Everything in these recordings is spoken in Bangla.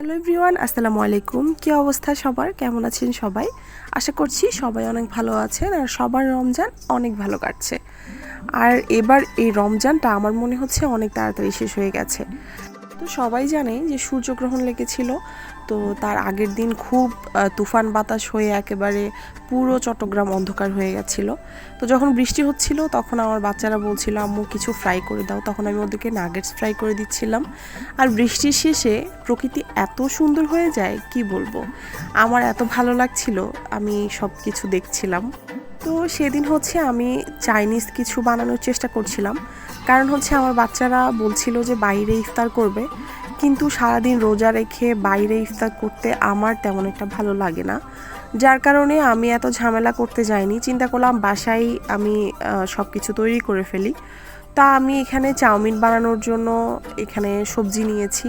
হ্যালো এভরিওয়ান আসসালামু আলাইকুম। কী অবস্থা সবার? কেমন আছেন সবাই? আশা করছি সবাই অনেক ভালো আছেন আর সবার রমজান অনেক ভালো কাটছে। আর এবার এই রমজানটা আমার মনে হচ্ছে অনেক তাড়াতাড়ি শেষ হয়ে গেছে। তো সবাই জানে যে সূর্যগ্রহণ লেগেছিল। তো তার আগের দিন খুব তুফান বাতাস হয়ে একেবারে পুরো চট্টগ্রাম অন্ধকার হয়ে গেছিল। তো যখন বৃষ্টি হচ্ছিল, তখন আমার বাচ্চারা বলছিল, আম্মু, কিছু ফ্রাই করে দাও। তখন আমি ওদেরকে নাগেটস ফ্রাই করে দিচ্ছিলাম। আর বৃষ্টির শেষে প্রকৃতি এত সুন্দর হয়ে যায়, কি বলব? আমার এত ভালো লাগছিল, আমি সব কিছু দেখছিলাম। তো সেদিন হচ্ছে আমি চাইনিজ কিছু বানানোর চেষ্টা করছিলাম। কারণ হচ্ছে আমার বাচ্চারা বলছিল যে বাইরে ইফতার করবে। কিন্তু সারাদিন রোজা রেখে বাইরে ইফতার করতে আমার তেমন একটা ভালো লাগে না। যার কারণে আমি এত ঝামেলা করতে যাইনি। চিন্তা করলাম বাসায় আমি সব কিছু তৈরি করে ফেলি। তা আমি এখানে চাউমিন বানানোর জন্য এখানে সবজি নিয়েছি।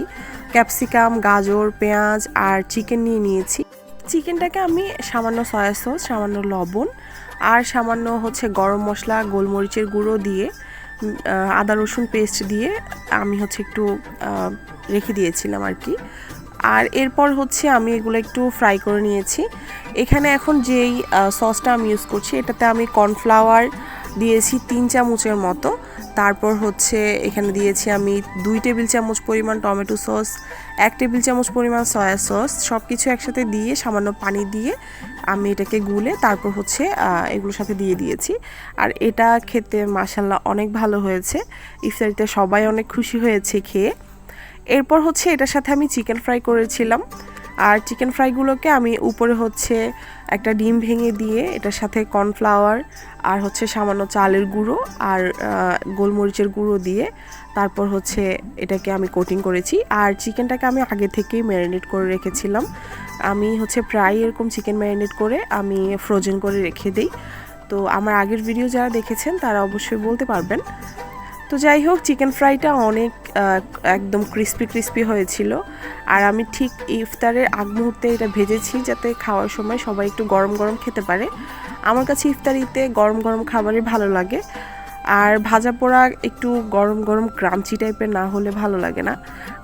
ক্যাপসিকাম, গাজর, পেঁয়াজ আর চিকেন নিয়ে নিয়েছি। চিকেনটাকে আমি সামান্য সয়া সস, সামান্য লবণ আর সামান্য হচ্ছে গরম মশলা, গোলমরিচের গুঁড়ো দিয়ে আদা রসুন পেস্ট দিয়ে আমি হচ্ছে একটু রেখে দিয়েছিলাম আর কি। আর এরপর হচ্ছে আমি এগুলো একটু ফ্রাই করে নিয়েছি। এখানে এখন যেই সসটা আমি ইউজ করছি, এটাতে আমি কর্নফ্লাওয়ার দিয়েছি তিন চামচের মতো। তারপর হচ্ছে এখানে দিয়েছি আমি দুই টেবিল চামচ পরিমাণ টমেটো সস, এক টেবিল চামচ পরিমাণ সয়া সস সব কিছু একসাথে দিয়ে, সামান্য পানি দিয়ে আমি এটাকে গুলে তারপর হচ্ছে এগুলোর সাথে দিয়ে দিয়েছি। আর এটা খেতে মাসাল্লাহ অনেক ভালো হয়েছে। ইফতারিতে সবাই অনেক খুশি হয়েছে খেয়ে। এরপর হচ্ছে এটার সাথে আমি চিকেন ফ্রাই করেছিলাম। আর চিকেন ফ্রাইগুলোকে আমি উপরে হচ্ছে একটা ডিম ভেঙে দিয়ে এটার সাথে কর্নফ্লাওয়ার আর হচ্ছে সামান্য চালের গুঁড়ো আর গোলমরিচের গুঁড়ো দিয়ে তারপর হচ্ছে এটাকে আমি কোটিং করেছি। আর চিকেনটাকে আমি আগে থেকেই ম্যারিনেট করে রেখেছিলাম। আমি হচ্ছে প্রায় এরকম চিকেন ম্যারিনেট করে আমি ফ্রোজেন করে রেখে দিই। তো আমার আগের ভিডিও যারা দেখেছেন তারা অবশ্যই বলতে পারবেন। তো যাই হোক চিকেন ফ্রাইটা অনেক একদম ক্রিস্পি ক্রিস্পি হয়েছিল। আর আমি ঠিক ইফতারের আগ মুহূর্তে এটা ভেজেছি যাতে খাওয়ার সময় সবাই একটু গরম গরম খেতে পারে। আমার কাছে ইফতারিতে গরম গরম খাবারই ভালো লাগে। আর ভাজা পোড়া একটু গরম গরম ক্রাঞ্চি টাইপের না হলে ভালো লাগে না।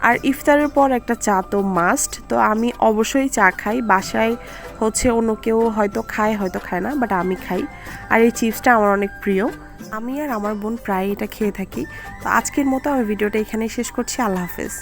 আর ইফতারের পর একটা চা তো মাস্ট তো আমি অবশ্যই চা খাই। বাসায় হচ্ছে অন্য কেউ হয়তো খায় হয়তো খায় না বাট আমি খাই। আর এই চিপসটা আমার অনেক প্রিয়। আমি আর আমার বোন প্রায় এটা খেয়ে থাকি। তো আজকের মতো আমি ভিডিওটা এখানেই শেষ করছি। আল্লাহ হাফেজ।